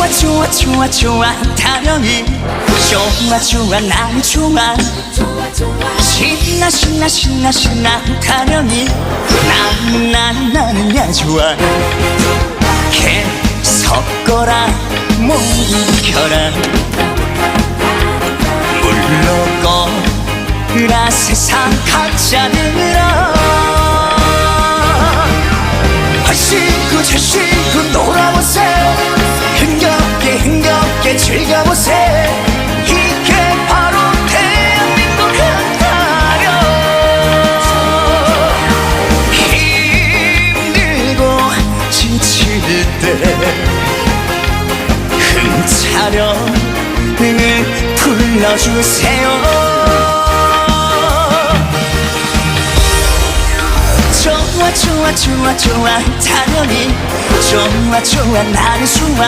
좋아 좋아 좋아 좋아 타령이 좋아 좋아 난 좋아. 신나 신나 신나 신나 타령이 나는 나는 야 좋아. 개 섞어라 못 이겨라. 물러거라 세상 가짜들아 즐겨보세요 이게 바로 대한민국 한타령. 힘들고 지칠 때 흥차려 등을 불러주세요. 좋아 좋아 좋아 좋아 당연히. 좋아 좋아 나는 좋아